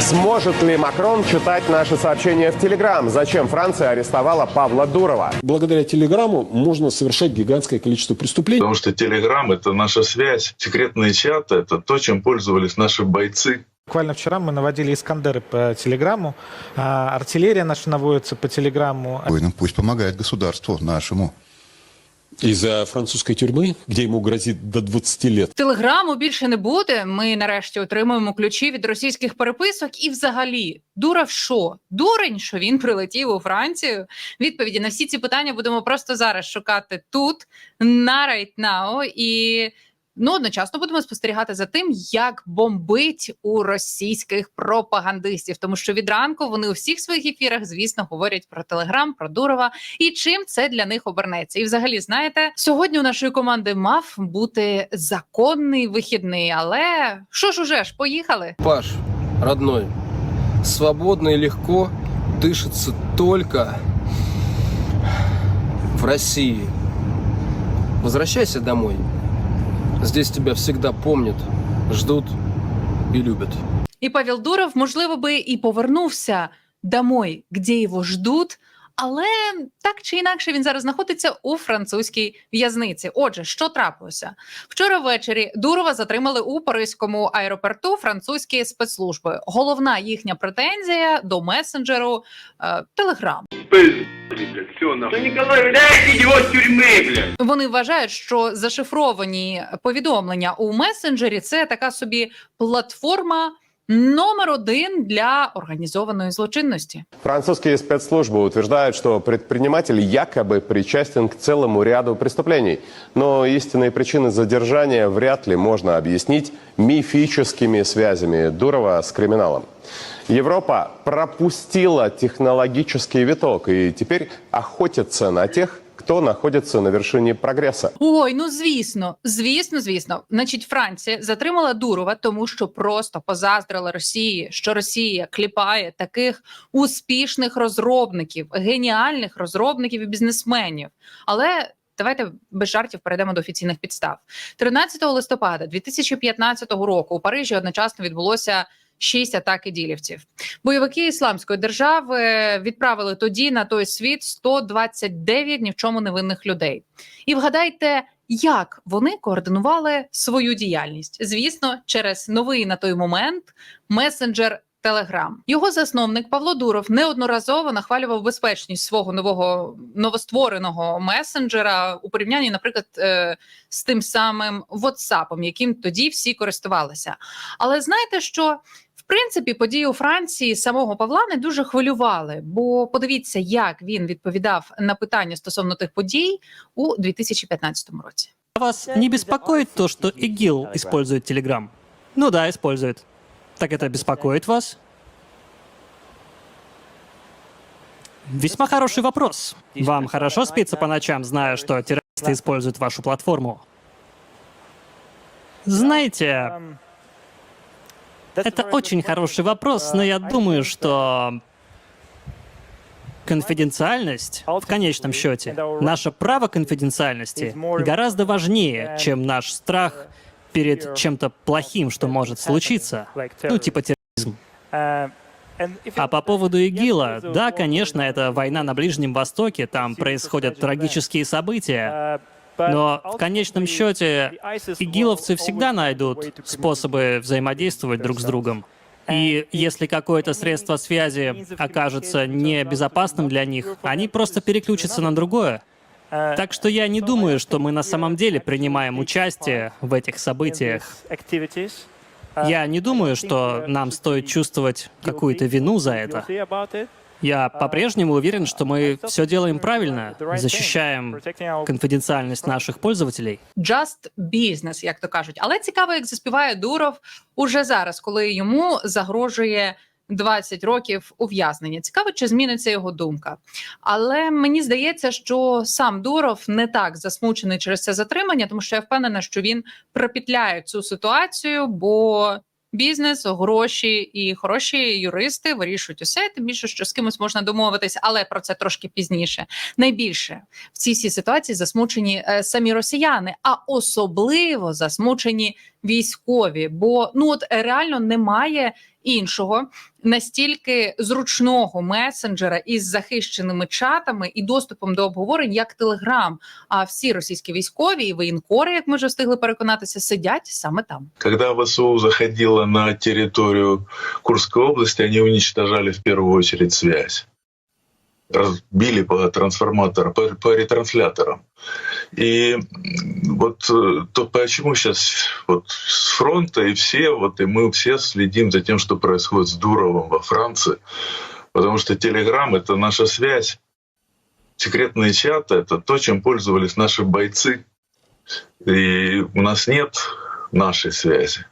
Сможет ли Макрон читать наши сообщения в Телеграм? Зачем Франция арестовала Павла Дурова? Благодаря телеграмму можно совершать гигантское количество преступлений. Потому что Телеграм — это наша связь. Секретные чаты — это то, чем пользовались наши бойцы. Буквально вчера мы наводили Искандеры по телеграмму, а артиллерия наша наводится по телеграмму. Воинам пусть помогает государству нашему. Из-за французької тюрми, де йому грозит до 20 лет. Телеграму більше не буде. Ми нарешті отримуємо ключі від російських переписок. І, взагалі, Дуров що? Дурень, що він прилетів у Францію. Відповіді на всі ці питання будемо просто зараз шукати тут, на Right Now. І ну одночасно будемо спостерігати за тим, як бомбить у російських пропагандистів, тому що від ранку вони у всіх своїх ефірах, звісно, говорять про Телеграм, про Дурова і чим це для них обернеться. І, взагалі, знаєте, сьогодні у нашої команди мав бути законний вихідний, але що ж уже ж, поїхали. Паш, родной, свободно и легко дышится только в России. Возвращайся домой. Здесь тебя всегда помнят, ждут и любят. І Павел Дуров, можливо, би і повернувся домой, де його ждуть. Але так чи інакше він зараз знаходиться у французькій в'язниці. Отже, що трапилося вчора ввечері? Дурова затримали у паризькому аеропорту французькі спецслужби. Головна їхня претензія до месенджеру е, Телеграм. Все, нахуй. Николай, блядь, его с тюрьмы, блядь. Вони вважають, що зашифровані повідомлення у месенджері це така собі платформа номер один для організованої злочинності. Французские спецслужбы утверждают, что предприниматель якобы причастен к целому ряду преступлений. Но истинные причины задержания вряд ли можно объяснить мифическими связями Дурова с криминалом. Европа пропустила технологический виток и теперь охотится на тех, кто находится на вершине прогресса. Ой, ну звісно, звісно, звісно. Значить, Франція затримала Дурова, тому що просто позаздрила Росії, що Росія кліпає таких успішних розробників, геніальних розробників і бізнесменів. Але давайте без жартів перейдемо до офіційних підстав. 13 листопада 2015 року у Парижі одночасно відбулося. Шість атак іділівців. Бойовики ісламської держави відправили тоді на той світ 129 ні в чому невинних людей. І вгадайте, як вони координували свою діяльність? Звісно, через новий на той момент месенджер. Телеграм його засновник Павло Дуров неодноразово нахвалював безпечність свого нового новоствореного месенджера у порівнянні, наприклад, е, з тим самим WhatsApp, яким тоді всі користувалися. Але знаєте, що принципі події у Франції самого Павла не дуже хвилювали, бо подивіться, як він відповідав на питання стосовно тих подій у 2015 році. Вас не беспокоит то, что ИГИЛ использует Телеграм? Ну да, использует. Так это беспокоит вас? Весьма хороший вопрос. Вам хорошо спится по ночам, зная, что террористы используют вашу платформу? Знаете, это очень хороший вопрос, но я думаю, что конфиденциальность, в конечном счете, наше право конфиденциальности гораздо важнее, чем наш страх перед чем-то плохим, что может случиться. Ну, типа терроризм. А по поводу ИГИЛа, да, конечно, это война на Ближнем Востоке, там происходят трагические события, но в конечном счете игиловцы всегда найдут способы взаимодействовать друг с другом. И если какое-то средство связи окажется небезопасным для них, они просто переключатся на другое. Так что я не думаю, что мы на самом деле принимаем участие в этих событиях. Я не думаю, что нам стоит чувствовать какую-то вину за это. Я по-прежнему уверен, что мы все делаем правильно, защищаем конфиденциальность наших пользователей. Just business, як то кажуть. Але цікаво, як заспіває Дуров уже зараз, коли йому загрожує 20 років ув'язнення. Цікаво, чи зміниться його думка. Але мені здається, що сам Дуров не так засмучений через це затримання, тому що я впевнена, що він пропітляє цю ситуацію, бо. Бізнес, гроші і хороші юристи вирішують усе. Тим більше, що з кимось можна домовитись, але про це трошки пізніше. Найбільше в цій ситуації засмучені е, самі росіяни, а особливо засмучені військові. Бо ну от реально немає іншого настільки зручного месенджера із захищеними чатами і доступом до обговорень, як Телеграм. А всі російські військові і воєнкори, як ми вже встигли переконатися, сидять саме там. Когда ВСУ заходила на територію Курської області, вони уничтожали в первую чергу связь. Разбили по трансформаторам, по, по ретрансляторам. И вот э, то почему сейчас вот с фронта и все, вот и мы все следим за тем, что происходит с Дуровым во Франции, потому что Телеграм — это наша связь, секретные чаты — это то, чем пользовались наши бойцы. И у нас нет нашей связи.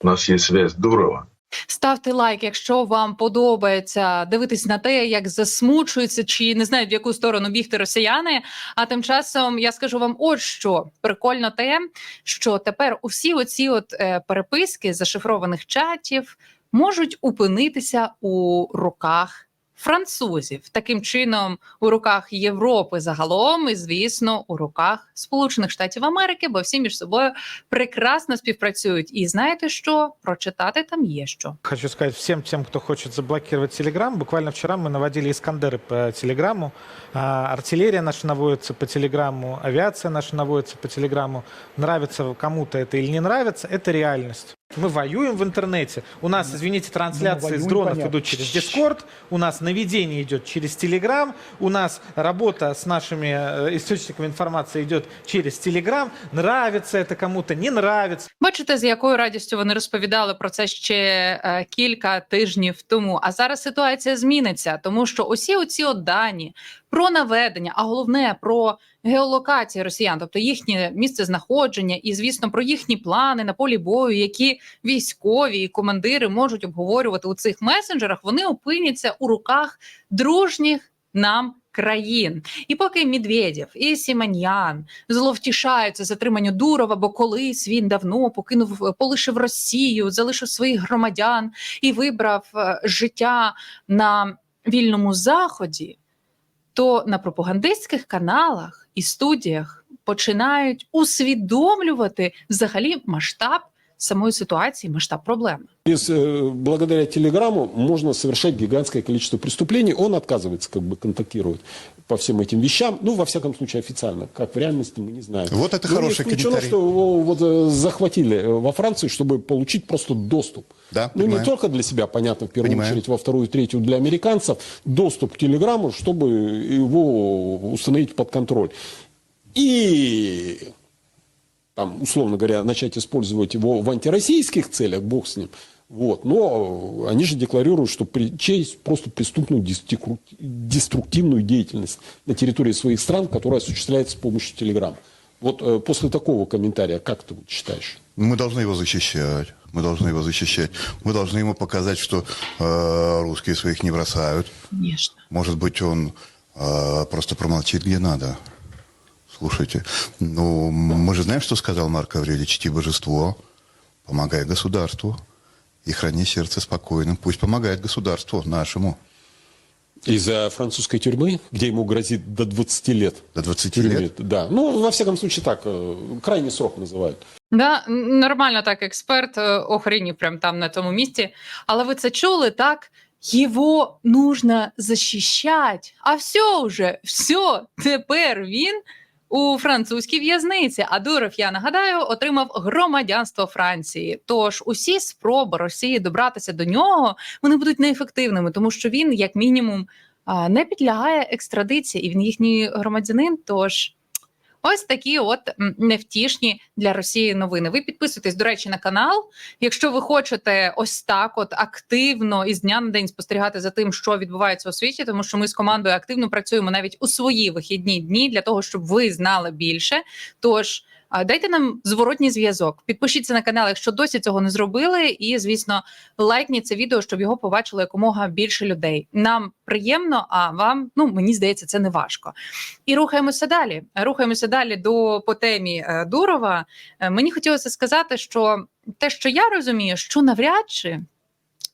У нас есть связь Дурова. Ставте лайк, якщо вам подобається дивитись на те, як засмучуються чи не знають в яку сторону бігти росіяни. А тим часом я скажу вам, от що прикольно те, що тепер усі оці от е, переписки зашифрованих чатів можуть опинитися у руках Французів таким чином у руках Європи загалом, і звісно, у руках Сполучених Штатів Америки, бо всі між собою прекрасно співпрацюють. І знаєте що? Прочитати там є що. Хочу сказать всем тем, кто хочет заблокировать Телеграм. Буквально вчера мы наводили Искандеры по Телеграму. А, Артиллерия наша наводится по Телеграму, авиация наша наводится по Телеграму. Нравится кому-то это или не нравится, это реальность. Мы воюем в интернете. У нас, извините, трансляции с дронов идут через Дискорд, у нас наведение идет через Телеграм, у нас работа с нашими э, источниками информации идет через Телеграм. Нравится это кому-то, не нравится. Бачите, з якою радістю вони розповідали про це ще е, кілька тижнів тому. А зараз ситуація зміниться, тому що усі оці от дані про наведення, а головне про геолокації росіян, тобто їхнє місце знаходження, і звісно про їхні плани на полі бою, які військові і командири можуть обговорювати у цих месенджерах. Вони опиняться у руках дружніх нам. Країн, і поки Медведєв і Сіманьян зловтішаються затриманню Дурова, бо колись він давно покинув, полишив Росію, залишив своїх громадян і вибрав е, життя на вільному заході, то на пропагандистських каналах і студіях починають усвідомлювати взагалі масштаб самої ситуації, масштаб проблеми. Без, э, благодаря телеграмму можно совершать гигантское количество преступлений. Он отказывается как бы контактировать по всем этим вещам. Ну, во всяком случае, официально. Как в реальности, мы не знаем. Вот это Но не хороший исключено, комментарий. что его вот э, захватили э, во Франции, чтобы получить просто доступ. Да, ну, не понимаю. только для себя, понятно, в первую Понимаю. очередь, во вторую, третью для американцев, доступ к телеграмму, чтобы его установить под контроль. И там, условно говоря, начать использовать его в антироссийских целях, бог с ним. Вот. Но они же декларируют, что причесть просто преступную деструк- деструктивную деятельность на территории своих стран, которая осуществляется с помощью телеграмм. Вот э, после такого комментария, как ты вот считаешь? Мы должны его защищать. Мы должны его защищать. Мы должны ему показать, что э, русские своих не бросают. Звісно. Может быть, он э, просто промолчит, где надо Слушайте, ну, мы же знаем, что сказал Марк Аврелий. Чти божество, помогай государству и храни сердце спокойным. Пусть помогает государству нашему. Из-за французской тюрьмы, где ему грозит до 20 лет. До 20 Тюрьмы, лет. Да. Ну, во всяком случае, так, э, крайний срок называют. Да, н- нормально так експерт е, охренів прям там на тому місці. Але ви це чули, так? Його нужно захищати. А все вже, все, тепер він у французькій в'язниці. А Дуров, я нагадаю, отримав громадянство Франції. Тож усі спроби Росії добратися до нього вони будуть неефективними, тому що він, як мінімум, не підлягає екстрадиції, і він їхній громадянин. Тож Ось такі от невтішні для Росії новини. Ви підписуйтесь, до речі, на канал. Якщо ви хочете ось так, от активно із дня на день спостерігати за тим, що відбувається у світі, тому що ми з командою активно працюємо навіть у свої вихідні дні для того, щоб ви знали більше. Тож дайте нам зворотній зв'язок. Підпишіться на канал, якщо досі цього не зробили. І звісно, лайкніть це відео, щоб його побачило якомога більше людей. Нам приємно, а вам ну мені здається, це не важко. І рухаємося далі. Рухаємося далі до по темі е, Дурова. Е, Мені хотілося сказати, що те, що я розумію, що навряд чи.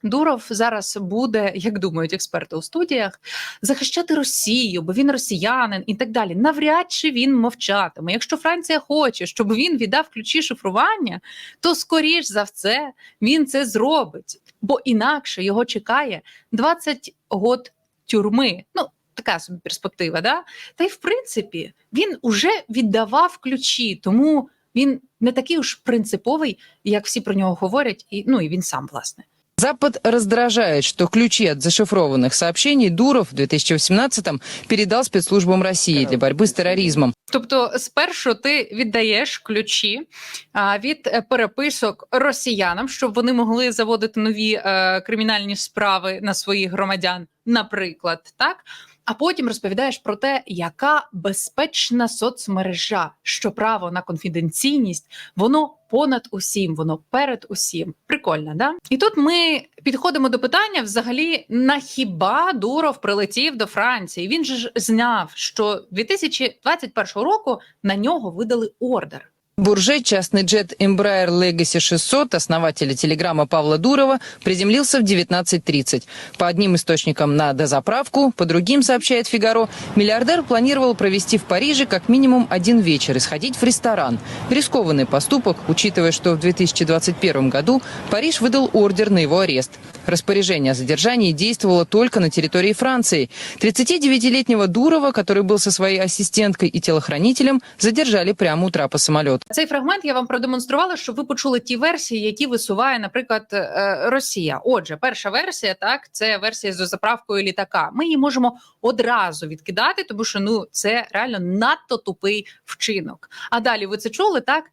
Дуров зараз буде, як думають експерти у студіях, захищати Росію, бо він росіянин і так далі. Навряд чи він мовчатиме. Якщо Франція хоче, щоб він віддав ключі шифрування, то скоріш за все він це зробить. бо інакше його чекає 20 год тюрми. Ну, така собі перспектива, да? Та й в принципі він уже віддавав ключі, тому він не такий уж принциповий, як всі про нього говорять, і ну і він сам власне. Запад раздражает, что ключи от зашифрованных сообщений Дуров в 2018-м передал спецслужбам России для борьбы с терроризмом. Тобто, спершу ти віддаєш ключі від е, переписок росіянам, щоб вони могли заводити нові е, кримінальні справи на своїх громадян, наприклад, так. А потім розповідаєш про те, яка безпечна соцмережа, що право на конфіденційність, воно понад усім, воно перед усім. Прикольно, да? І тут ми підходимо до питання: взагалі, на хіба Дуров прилетів до Франції? Він же ж зняв, що 2021 року на нього видали ордер. Бурже, частный джет Embraer Legacy 600 основателя телеграмма Павла Дурова приземлился в 19.30. По одним источникам на дозаправку, по другим, сообщает Фигаро, миллиардер планировал провести в Париже как минимум один вечер и сходить в ресторан. Рискованный поступок, учитывая, что в 2021 году Париж выдал ордер на его арест. Распоряжение о задержании действовало только на территории Франции. 39-летнего Дурова, который был со своей ассистенткой и телохранителем, задержали прямо у трапа самолета. Цей фрагмент я вам продемонструвала, щоб ви почули ті версії, які висуває, наприклад, е, Росія. Отже, перша версія, так, це версія з заправкою літака. Ми її можемо одразу відкидати, тому що ну це реально надто тупий вчинок. А далі ви це чули? Так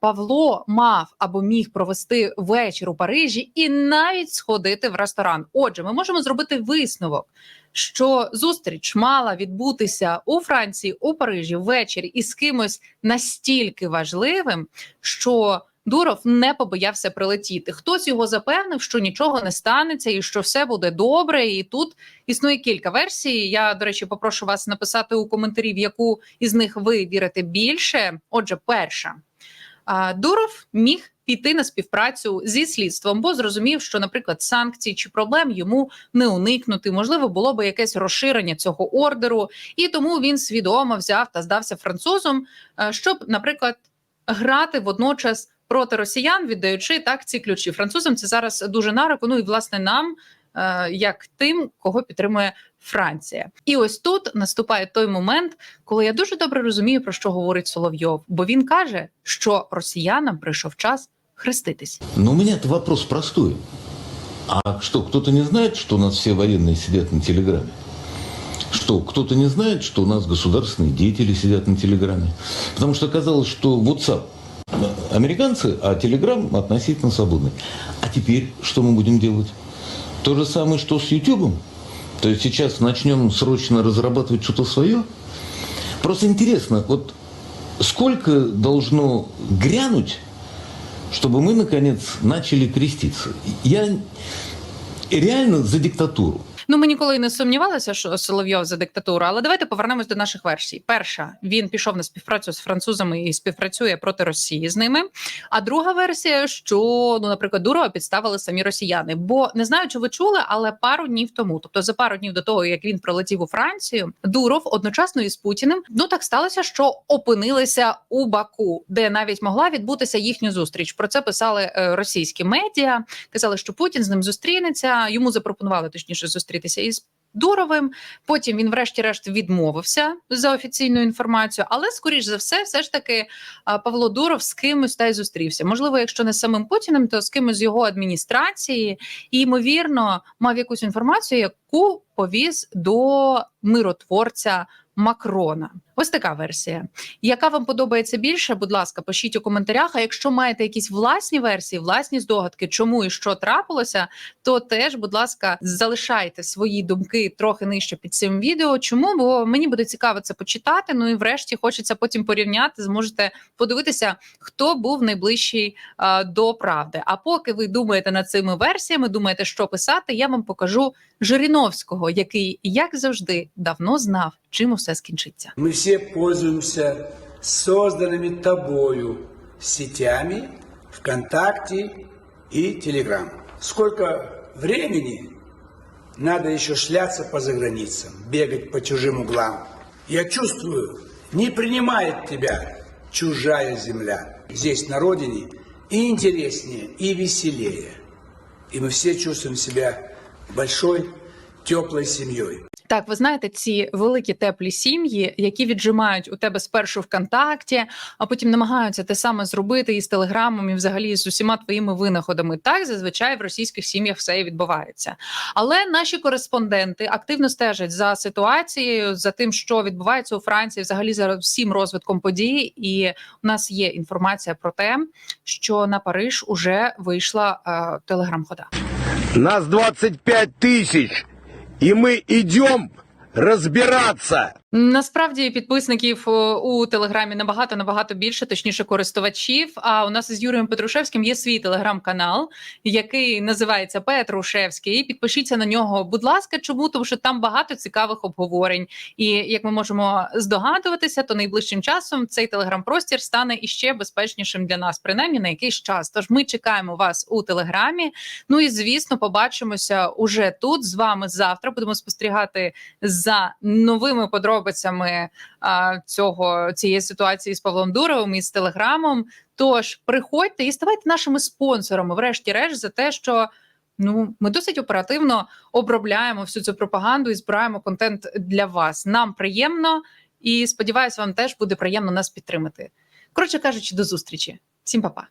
Павло мав або міг провести вечір у Парижі і навіть сходити в ресторан. Отже, ми можемо зробити висновок. Що зустріч мала відбутися у Франції у Парижі ввечері із кимось настільки важливим, що Дуров не побоявся прилетіти. Хтось його запевнив, що нічого не станеться і що все буде добре. І тут існує кілька версій. Я, до речі, попрошу вас написати у коментарі, в яку із них ви вірите більше. Отже, перша Дуров міг піти на співпрацю зі слідством, бо зрозумів, що, наприклад, санкцій чи проблем йому не уникнути. Можливо, було би якесь розширення цього ордеру, і тому він свідомо взяв та здався французом, е, щоб, наприклад, грати водночас проти росіян, віддаючи так ці ключі. Французам це зараз дуже на руку. Ну і власне нам, е, як тим, кого підтримує Франція. І ось тут наступає той момент, коли я дуже добре розумію, про що говорить Соловйов, бо він каже, що росіянам прийшов час хреститись. Но у меня-то вопрос простой. А что, кто-то не знает, что у нас все военные сидят на Телеграме? Что, кто-то не знает, что у нас государственные деятели сидят на Телеграме? Потому что оказалось, что WhatsApp американцы, а Телеграм относительно свободный. А теперь что мы будем делать? То же самое, что с YouTube? То есть сейчас начнем срочно разрабатывать что-то свое? Просто интересно, вот сколько должно грянуть, чтобы мы, наконец, начали креститься? Я реально за диктатуру. Ну, ми ніколи не сумнівалися, що Соловйов за диктатуру, але давайте повернемось до наших версій. Перша він пішов на співпрацю з французами і співпрацює проти Росії з ними. А друга версія, що ну, наприклад, Дурова підставили самі росіяни. Бо не знаю, чи ви чули, але пару днів тому, тобто за пару днів до того, як він прилетів у Францію, Дуров одночасно із Путіним ну так сталося, що опинилися у Баку, де навіть могла відбутися їхня зустріч. Про це писали е, російські медіа. Казали, що Путін з ним зустрінеться. Йому запропонували точніше зустрітися із Дуровим. Потім він, врешті-решт, відмовився за офіційною інформацією, але скоріш за все, все ж таки Павло Дуров з кимось та й зустрівся. Можливо, якщо не з самим Путіним, то з кимось з його адміністрації, і ймовірно мав якусь інформацію, яку повіз до миротворця. Макрона, ось така версія. Яка вам подобається більше? Будь ласка, пишіть у коментарях. А якщо маєте якісь власні версії, власні здогадки, чому і що трапилося, то теж, будь ласка, залишайте свої думки трохи нижче під цим відео. Чому? Бо мені буде цікаво це почитати. Ну і врешті хочеться потім порівняти. Зможете подивитися, хто був найближчий а, до правди. А поки ви думаєте над цими версіями, думаєте, що писати, я вам покажу Жириновського, який, як завжди, давно знав, чим усе все скінчиться. Ми всі пользуємося созданими тобою сетями ВКонтакте і Телеграм. Сколько времени надо еще шляться по заграницам, бегать по чужим углам. Я чувствую, не принимает тебя чужая земля. Здесь, на родине и интереснее, и веселее. и мы все чувствуем себя большой теплой семьей. Так, ви знаєте, ці великі теплі сім'ї, які віджимають у тебе спершу ВКонтакті, а потім намагаються те саме зробити і з телеграмом, і взагалі з усіма твоїми винаходами. Так зазвичай в російських сім'ях все і відбувається. Але наші кореспонденти активно стежать за ситуацією, за тим, що відбувається у Франції, взагалі за всім розвитком подій. І у нас є інформація про те, що на Париж уже вийшла е, телеграм-хода. Нас 25 тысяч, и мы идем разбираться. Насправді підписників е, у телеграмі набагато набагато більше, точніше користувачів. А у нас із Юрієм Петрушевським є свій телеграм-канал, який називається Петрушевський. Підпишіться на нього, будь ласка. Чому? Тому що там багато цікавих обговорень. І як ми можемо здогадуватися, то найближчим часом цей телеграм-простір стане іще безпечнішим для нас, принаймні на якийсь час. Тож ми чекаємо вас у телеграмі. Ну і звісно, побачимося уже тут з вами завтра. Будемо спостерігати за новими подробицями а, цього цієї ситуації з Павлом Дуровим і з телеграмом. Тож приходьте і ставайте нашими спонсорами, врешті-решт, за те, що. Ну, ми досить оперативно обробляємо всю цю пропаганду і збираємо контент для вас. Нам приємно і сподіваюся, вам теж буде приємно нас підтримати. Коротше кажучи, до зустрічі. Всім па-па.